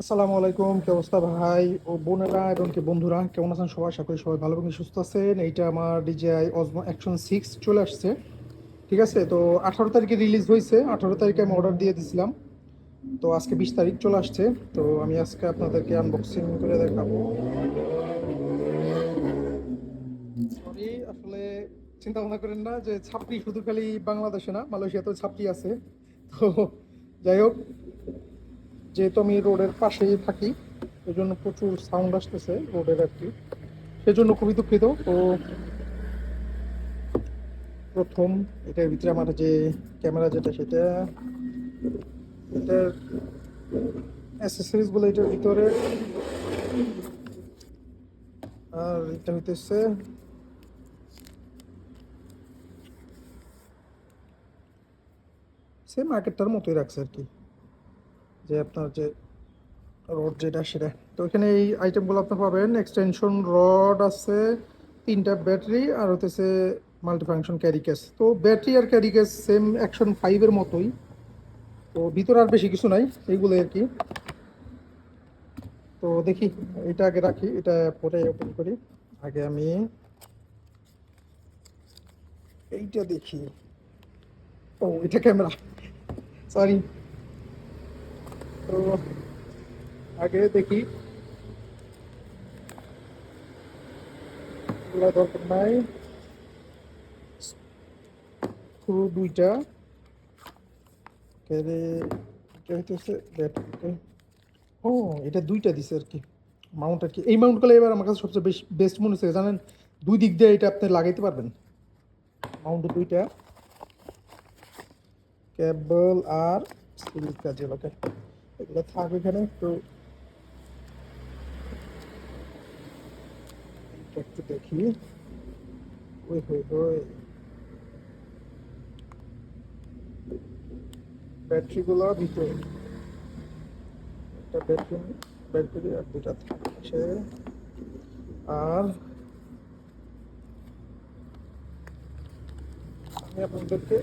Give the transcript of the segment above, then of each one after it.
আসসালামু আলাইকুম, কি অবস্থা ভাই? ও বোনেরা এবং কি বন্ধুরা, কেমন আছেন সবাই? করি সবাই ভালো এবং সুস্থ আছেন। এইটা আমার ডিজিআই অজমো অ্যাকশন সিক্স চলে আসছে। ঠিক আছে? তো আঠারো তারিখে রিলিজ হয়েছে। আঠারো তারিখে আমি অর্ডার দিয়ে দিছিলাম। তো আজকে বিশ তারিখ চলে আসছে। তো আমি আজকে আপনাদেরকে আনবক্সিং করে দেখাবো। সরি আসলে চিন্তা ভাবনা করেন না যে ছাপড়ি শুধু খালি বাংলাদেশে না, মালয়েশিয়াতেও ছাপড়ি আছে। তো যাই হোক যেহেতু আমি রোডের পাশেই থাকি এই জন্য প্রচুর সাউন্ড আসতেছে রোডের আর কি। সেজন্য খুবই দুঃখিত। তো প্রথম এটার ভিতরে আমার যে ক্যামেরা যেটা, সেটা, এটার অ্যাসেসরিজ বলে এটার ভিতরে। আর এটা হইতেছে সেম মার্কেটটার মতোই রাখছে আর কি। যে আপনার যে রড যেটা, সেটা। তো এখানে এই আইটেমগুলো আপনি পাবেন। এক্সটেনশন রড আছে, তিনটা ব্যাটারি আর হতেছে মাল্টিফাংশন ক্যারি কেস তো ব্যাটারি আর ক্যারি কেস সেম অ্যাকশন ফাইভের মতোই। তো ভিতরে আর বেশি কিছু নাই, এইগুলোই আর কি। তো দেখি, এটা আগে রাখি, এটা পরে ওপেন করি। আগে আমি এইটা দেখি। ও, এটা ক্যামেরা। সরি তো আগে দেখি। দরকার নাই। স্ক্রু দুইটা। এটা হইতেছে ও এটা দুইটা দিছে আর কি। মাউন্ট আর কি। এই মাউন্টগুলো এবার আমার কাছে সবচেয়ে বেশ বেস্ট মনে হচ্ছে। জানেন দুই দিক দিয়ে এটা আপনি লাগাইতে পারবেন। মাউন্ট দুইটা। কেবল আর সিলিকা যেগুলোকে এগুলো থাক এখানে এটা একটু দেখি। ওই হই হই ব্যাটারিগুলো ভিতরে একটা ব্যাটারি ব্যাটারি আর দুটা থাকছে। আর আমি আপনাদেরকে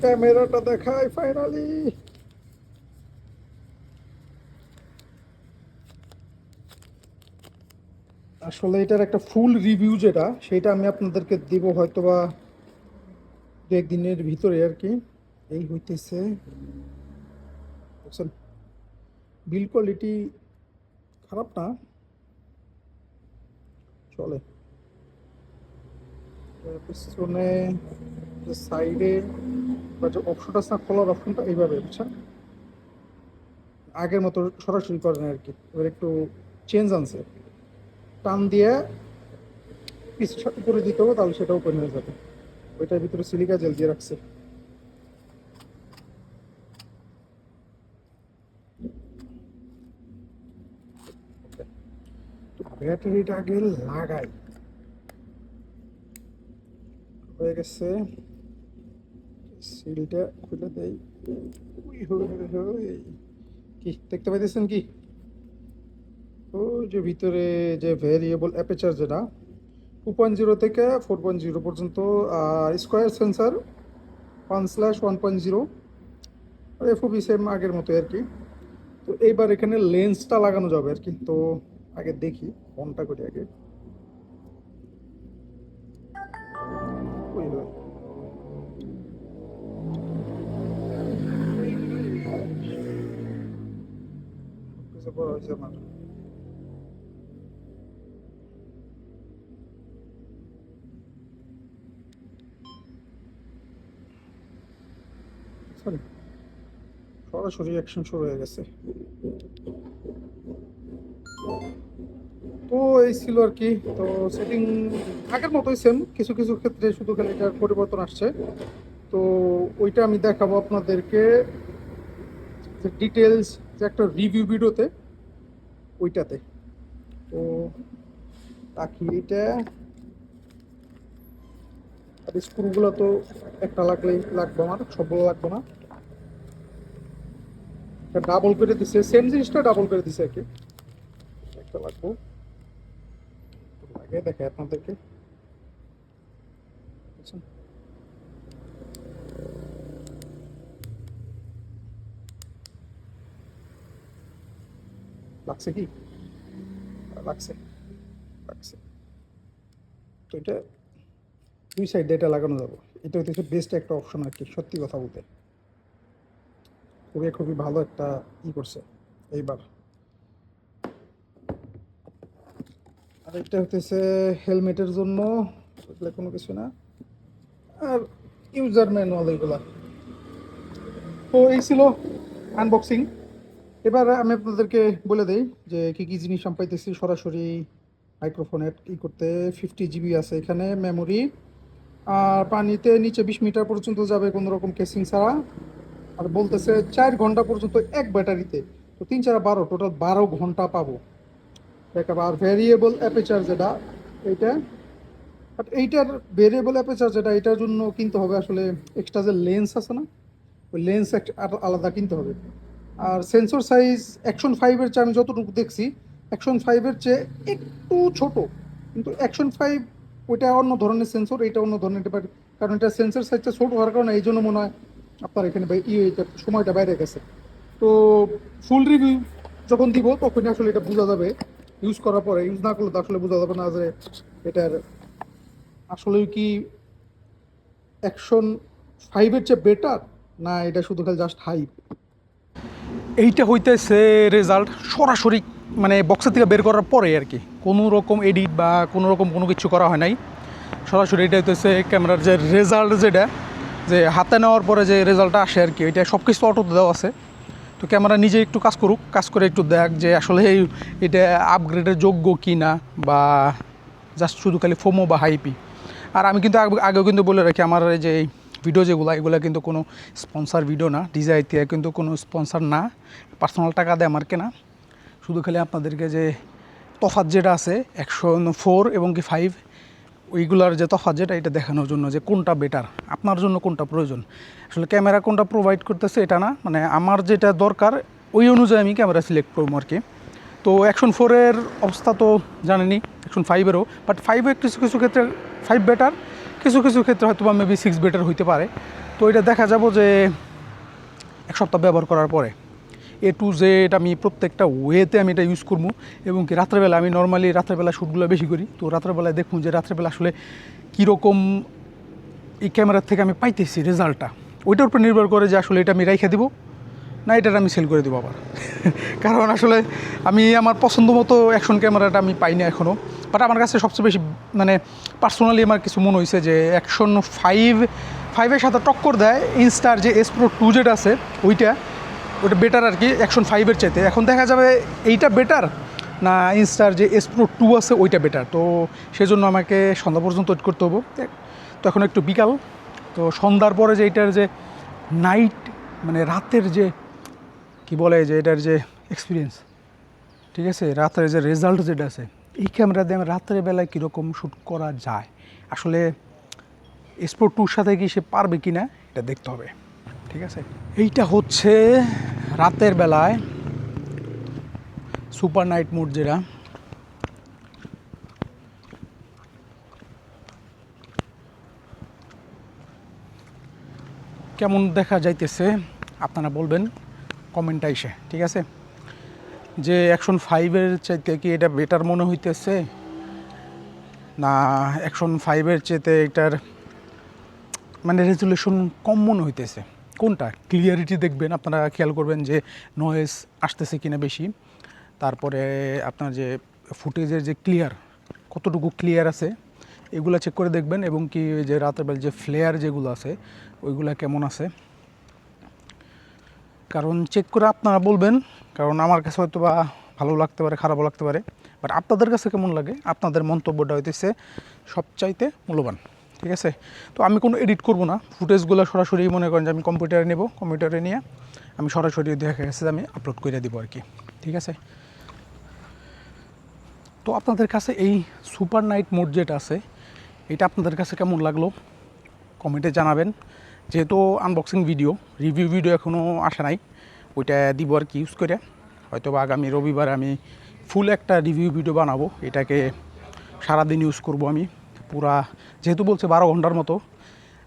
ক্যামেরাটা দেখাই ফাইনালি আসলে এটার একটা ফুল রিভিউ যেটা, সেটা আমি আপনাদেরকে দিব হয়তো বা দু একদিনের ভিতরে আর কি। এই হইতেছে বিল কোয়ালিটি খারাপ না। চলে। পিছনে সাইডে বা যে অপশনটা আছে খোলার অপশনটা এইভাবে, বুঝছেন? আগের মতো সরাসরি করে না আর কি। এবার একটু চেঞ্জ আনছে। টান দিয়ে পিস উপরে দিতে হবে, তাহলে সেটা ওপেন যাবে। ওইটার ভিতরে সিলিকা জেল দিয়ে রাখছে। ব্যাটারিটা আগে লাগাই। হয়ে গেছে। সিলটা খুলে হই। কি, দেখতে পাইতেছেন কি? যে ভিতরে যে ভেরিয়েবল অ্যাপেচার যেটা টু পয়েন্ট জিরো থেকে ফোর পয়েন্ট জিরো পর্যন্ত, আর square sensor one slash one point zero আর এফওবি সেম আগের মতো আর কি। তো এইবার এখানে লেন্সটা লাগানো যাবে আর কি। তো আগে দেখি ফোনটা করি আগে। বড় হয়েছে আমার। সরি সরাসরি অ্যাকশন শুরু হয়ে গেছে। তো এই ছিল আর কি। তো সেটিং আগের মতোই সেম কিছু কিছু ক্ষেত্রে শুধু খালি এটার পরিবর্তন আসছে। তো ওইটা আমি দেখাবো আপনাদেরকে। যে ডিটেলস যে একটা রিভিউ ভিডিওতে ওইটাতে। তো বাকি এটা, আর স্ক্রুগুলো তো একটা লাগলেই লাগবে আমার, সবগুলো লাগবে না। ডাবল করে দিছে সেম জিনিসটা ডাবল করে দিছে আর কি একটা লাগবো। আগে দেখে আপনাদেরকে। বুঝছেন? লাগছে কি? লাগছে। লাগছে। তো এটা দুই সাইডে এটা লাগানো যাবে। এটা হচ্ছে বেস্ট একটা অপশন আর কি, সত্যি কথা বলতে। খুবই খুবই ভালো একটা ই করছে এইবার। আর এটা হতেছে হেলমেটের জন্য, এগুলো কোনো কিছু না। আর ইউজার ম্যানুয়াল এগুলা। তো এই ছিল আনবক্সিং এবার আমি আপনাদেরকে বলে দিই যে কি কি জিনিস আমি পাইতেছি। সরাসরি মাইক্রোফোনের ই করতে ফিফটি জিবি আছে এখানে মেমোরি আর পানিতে নিচে বিশ মিটার পর্যন্ত যাবে কোনো রকম কেসিং ছাড়া। আর বলতেছে চার ঘণ্টা পর্যন্ত এক ব্যাটারিতে। তো তিন, চার, বারো টোটাল বারো ঘণ্টা পাবো। ব্যাকআপ আর ভ্যারিয়েবল অ্যাপেচার যেটা এইটা বাট এইটার ভেরিয়েবল অ্যাপেচার যেটা এটার জন্য কিনতে হবে আসলে এক্সট্রা যে লেন্স আছে না, ওই লেন্স আলাদা কিনতে হবে। আর সেন্সর সাইজ অ্যাকশন ফাইভের চেয়ে আমি যতটুকু দেখছি অ্যাকশন ফাইভের চেয়ে একটু ছোট। কিন্তু অ্যাকশন ফাইভ ওইটা অন্য ধরনের সেন্সর এটা অন্য ধরনের কারণ এটা সেন্সর সাইজটা ছোট হওয়ার কারণে এই জন্য মনে হয় আপনার এখানে ইয়ে সময়টা বাইরে গেছে। তো ফুল রিভিউ যখন দিব, তখন আসলে এটা বোঝা যাবে। ইউজ করার পরে ইউজ না করলে তো আসলে বোঝা যাবে না যে এটার আসলে কি অ্যাকশন ফাইভের চেয়ে বেটার না এটা শুধু খালি জাস্ট হাইপ এইটা হইতেছে রেজাল্ট সরাসরি মানে বক্সের থেকে বের করার পরে আর কি। কোনো রকম এডিট বা কোনো রকম কোনো কিছু করা হয় নাই। সরাসরি এটা হইতেছে ক্যামেরার যে রেজাল্ট যেটা যে হাতে নেওয়ার পরে যে রেজাল্টটা আসে আর কি, এটা সব কিছু অটোতে দেওয়া আছে। তো ক্যামেরা নিজে একটু কাজ করুক, কাজ করে একটু দেখ যে আসলে এই, এটা আপগ্রেডের যোগ্য কি না বা জাস্ট শুধু খালি ফোমো বা হাইপি আর আমি কিন্তু আগেও কিন্তু বলে রাখি, আমার এই যে ভিডিও যেগুলো, এগুলো কিন্তু কোনো স্পন্সার ভিডিও না। ডিজাই থেকে কিন্তু কোনো স্পন্সার না। পার্সোনাল টাকা দেয় আমার কেনা। শুধু খালি আপনাদেরকে যে তফাৎ যেটা আছে, একশো ফোর এবং কি ফাইভ ওইগুলার যে তফাৎ যেটা, এটা দেখানোর জন্য যে কোনটা বেটার আপনার জন্য কোনটা প্রয়োজন। আসলে ক্যামেরা কোনটা প্রোভাইড করতেছে এটা না মানে আমার যেটা দরকার, ওই অনুযায়ী আমি ক্যামেরা সিলেক্ট করব আর কি। তো অ্যাকশন ফোরের অবস্থা তো জানেনি অ্যাকশন ফাইভেরও বাট ফাইভে কিছু কিছু ক্ষেত্রে ফাইভ বেটার কিছু কিছু ক্ষেত্রে হয়তো বা মেবি সিক্স বেটার হইতে পারে। তো এটা দেখা যাব যে এক সপ্তাহ ব্যবহার করার পরে। এ টু জেড আমি প্রত্যেকটা ওয়েতে আমি এটা ইউজ করব। এবং কি রাত্রেবেলা আমি নর্মালি রাত্রেবেলা শ্যুটগুলো বেশি করি। তো রাত্রেবেলায় দেখুন যে রাত্রেবেলা আসলে কীরকম এই ক্যামেরার থেকে আমি পাইতেছি রেজাল্টটা ওইটার উপর নির্ভর করে যে আসলে এটা আমি রেখে দিব, না এটার আমি সেল করে দেবো আবার। কারণ আসলে আমি আমার পছন্দ মতো অ্যাকশন ক্যামেরাটা আমি পাই না এখনও বাট আমার কাছে সবচেয়ে বেশি মানে পার্সোনালি আমার কিছু মনে হয়েছে যে অ্যাকশন ফাইভ ফাইভের সাথে টক্কর দেয়। ইনস্টার যে এস প্রো টু জেড আছে, ওইটা ওইটা বেটার আর কি অ্যাকশন ফাইভের চাইতে। এখন দেখা যাবে এইটা বেটার না ইনস্টার যে এস প্রো টু আছে, ওইটা বেটার তো সেজন্য আমাকে সন্ধ্যা পর্যন্ত ওয়েট করতে হব। তো এখন একটু বিকাল। তো সন্ধ্যার পরে যে এটার যে নাইট মানে রাতের যে, কি বলে যে এটার যে এক্সপিরিয়েন্স ঠিক আছে? রাতের যে রেজাল্ট যেটা আছে, এই ক্যামেরা দিয়ে রাতের বেলায় কীরকম শ্যুট করা যায়? আসলে স্পোর্ট টুর সাথে কি সে পারবে কি না এটা দেখতে হবে। ঠিক আছে? এইটা হচ্ছে রাতের বেলায় সুপার নাইট মোড যেটা। কেমন দেখা যাইতেছে আপনারা বলবেন কমেন্টটা এসে, ঠিক আছে? যে অ্যাকশন ফাইভের চাইতে কি এটা বেটার মনে হইতেছে? না অ্যাকশন ফাইভের চাইতে এটার মানে রেজুলেশন কম মনে হইতেছে। কোনটা? ক্লিয়ারিটি দেখবেন, আপনারা খেয়াল করবেন যে নয়েজ আসতেছে কিনা বেশি। তারপরে আপনার যে ফুটেজের যে ক্লিয়ার কতটুকু ক্লিয়ার আছে, এগুলো চেক করে দেখবেন এবং কি যে রাতের বেলা যে ফ্লেয়ার যেগুলো আছে, ওইগুলো কেমন আছে। কারণ চেক করে আপনারা বলবেন, কারণ আমার কাছে হয়তো বা ভালো লাগতে পারে, খারাপও লাগতে পারে বাট আপনাদের কাছে কেমন লাগে? আপনাদের মন্তব্যটা হইতেছে সবচাইতে মূল্যবান। ঠিক আছে? তো আমি কোনো এডিট করব না। ফুটেজগুলো সরাসরি মনে করেন যে আমি কম্পিউটারে নেব কম্পিউটারে নিয়ে আমি সরাসরি দেখা গেছে আমি আপলোড করে দিব আর কি। ঠিক আছে? তো আপনাদের কাছে এই সুপার নাইট মোড যেটা আছে, এটা আপনাদের কাছে কেমন লাগল? কমেন্টে জানাবেন। যেহেতু আনবক্সিং ভিডিও রিভিউ ভিডিও এখনও আসে নাই, ওইটা দিব আর কি ইউজ করে। হয়তো বা আগামী রবিবার আমি ফুল একটা রিভিউ ভিডিও বানাবো। এটাকে সারাদিন ইউজ করব আমি। পুরা, যেহেতু বলছে বারো ঘণ্টার মতো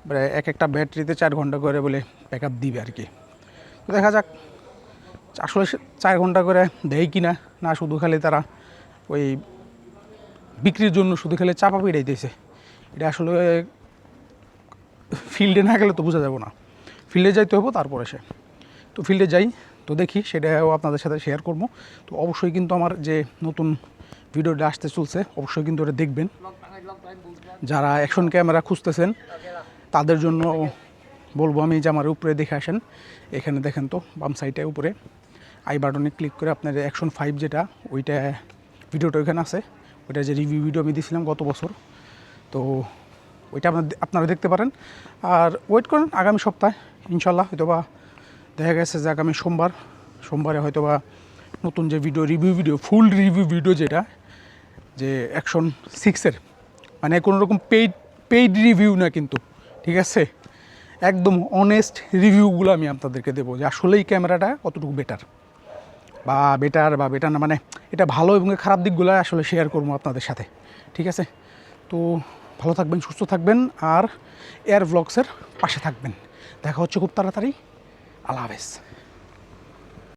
মানে এক একটা ব্যাটারিতে চার ঘণ্টা করে বলে ব্যাক আপ দিবে আর কি। তো দেখা যাক, আসলে চার ঘণ্টা করে দেয় কি না না শুধু খালি তারা ওই বিক্রির জন্য শুধু খালি চাপা পিড়াইতেছে এটা আসলে ফিল্ডে না গেলে তো বোঝা যাবে না। ফিল্ডে যাইতে হব, তারপরে সে। তো ফিল্ডে যাই, তো দেখি, সেটাও আপনাদের সাথে শেয়ার করব। তো অবশ্যই কিন্তু আমার যে নতুন ভিডিওটা আসতে চলছে, অবশ্যই কিন্তু ওটা দেখবেন। যারা অ্যাকশন ক্যামেরা খুঁজতেছেন, তাদের জন্য বলব আমি যে আমার উপরে দেখে আসেন। এখানে দেখেন তো, বাম সাইডে উপরে। আই বাটনে ক্লিক করে আপনার অ্যাকশন ফাইভ যেটা, ওইটা ভিডিওটা ওইখানে আছে। ওইটা যে রিভিউ ভিডিও আমি দিয়েছিলাম গত বছর। তো ওইটা আপনার আপনারা দেখতে পারেন। আর ওয়েট করেন আগামী সপ্তাহে ইনশাল্লাহ হয়তোবা দেখা গেছে যে আগামী সোমবার, সোমবারে হয়তোবা নতুন যে video review video full review video যেটা, যে অ্যাকশন সিক্সের মানে কোনো রকম পেইড পেইড রিভিউ না কিন্তু, ঠিক আছে? একদম অনেস্ট রিভিউগুলো আমি আপনাদেরকে দেবো যে আসলেই ক্যামেরাটা কতটুকু বেটার বা বেটার বা বেটার না মানে এটা ভালো এবং খারাপ দিকগুলো আসলে শেয়ার করব আপনাদের সাথে, ঠিক আছে? তো ভালো থাকবেন, সুস্থ থাকবেন আর এয়ার ব্লগসের পাশে থাকবেন। দেখা হচ্ছে খুব তাড়াতাড়ি। আল্লাহ হাফেজ।